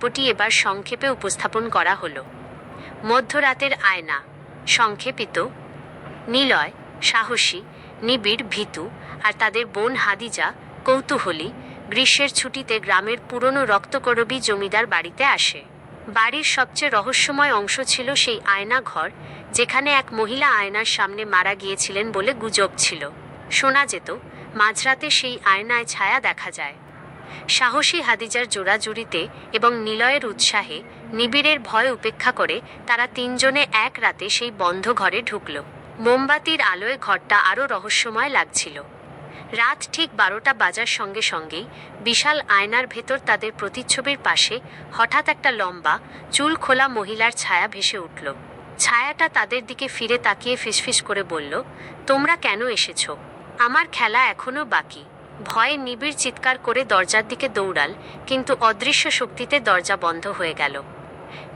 গল্পটি এবার সংক্ষেপে উপস্থাপন করা হলো। মধ্যরাতের আয়না, সংক্ষেপিত। নিলয়, সাহসী, নিবিড়, ভীতু আর তাদের বোন হাদিজা, কৌতূহলী, গ্রীষ্মের ছুটিতে গ্রামের পুরনো রক্তকরবী জমিদার বাড়িতে আসে। বাড়ির সবচেয়ে রহস্যময় অংশ ছিল সেই আয়না ঘর, যেখানে এক মহিলা আয়নার সামনে মারা গিয়েছিলেন বলে গুজব ছিল। শোনা যেত, মাঝরাতে সেই আয়নায় ছায়া দেখা যায়। সাহসী হাদিজার জোড়াজুড়িতে এবং নিলয়ের উৎসাহে নিবিড়ের ভয় উপেক্ষা করে তারা তিনজনে এক রাতে সেই বন্ধ ঘরে ঢুকল। মোমবাতির আলোয় ঘরটা আরও রহস্যময় লাগছিল। রাত ঠিক বারোটা বাজার সঙ্গে সঙ্গেই বিশাল আয়নার ভেতর তাদের প্রতিচ্ছবির পাশে হঠাৎ একটা লম্বা চুল খোলা মহিলার ছায়া ভেসে উঠল। ছায়াটা তাদের দিকে ফিরে তাকিয়ে ফিসফিস করে বলল, তোমরা কেন এসেছ? আমার খেলা এখনও বাকি। ভয়ে নিবিড় চিৎকার করে দরজার দিকে দৌড়াল, কিন্তু অদৃশ্য শক্তিতে দরজা বন্ধ হয়ে গেল।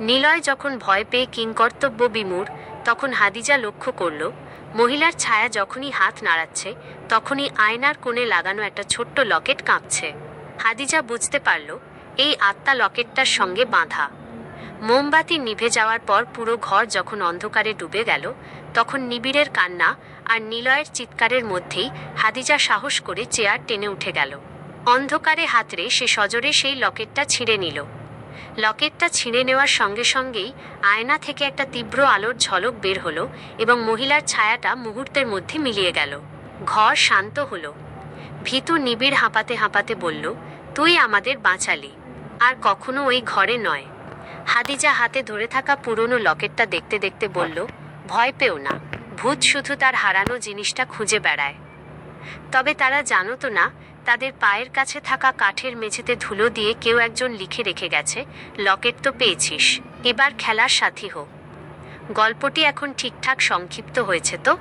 নিলয় যখন ভয় পেয়ে কিংকর্তব্য বিমূর তখন হাদিজা লক্ষ্য করল, মহিলার ছায়া যখনই হাত নাড়াচ্ছে, তখনই আয়নার কোণে লাগানো একটা ছোট্ট লকেট কাঁপছে। হাদিজা বুঝতে পারল, এই আত্মা লকেটটার সঙ্গে বাঁধা। মোমবাতি নিভে যাওয়ার পর পুরো ঘর যখন অন্ধকারে ডুবে গেল, তখন নিবিড়ের কান্না আর নিলয়ের চিৎকারের মধ্যেই হাদিজা সাহস করে চেয়ার টেনে উঠে গেল। অন্ধকারে হাতরে সে সজোরে সেই লকেটটা ছিঁড়ে নিল। লকেটটা ছিঁড়ে নেওয়ার সঙ্গে সঙ্গেই আয়না থেকে একটা তীব্র আলোর ঝলক বের হলো এবং মহিলার ছায়াটা মুহূর্তের মধ্যে মিলিয়ে গেল। ঘর শান্ত হলো। ভীতু নিবিড় হাঁপাতে হাঁপাতে বলল, তুই আমাদের বাঁচালি। আর কখনো ওই ঘরে নয়। হাদিজা হাতে ধরে থাকা পুরনো লকেটটা দেখতে দেখতে বলল, ভয় পেও না, ভূত শুধু তার হারানো জিনিসটা খুঁজে বেড়ায়। তবে তারা জানতো না, তাদের পায়ের কাছে থাকা কাঠের মেঝেতে ধুলো দিয়ে কেউ একজন লিখে রেখে গেছে, লকেট তো পেয়েছিস, এবার খেলার সাথী হোক গল্পটি এখন ঠিকঠাক সংক্ষিপ্ত হয়েছে তো?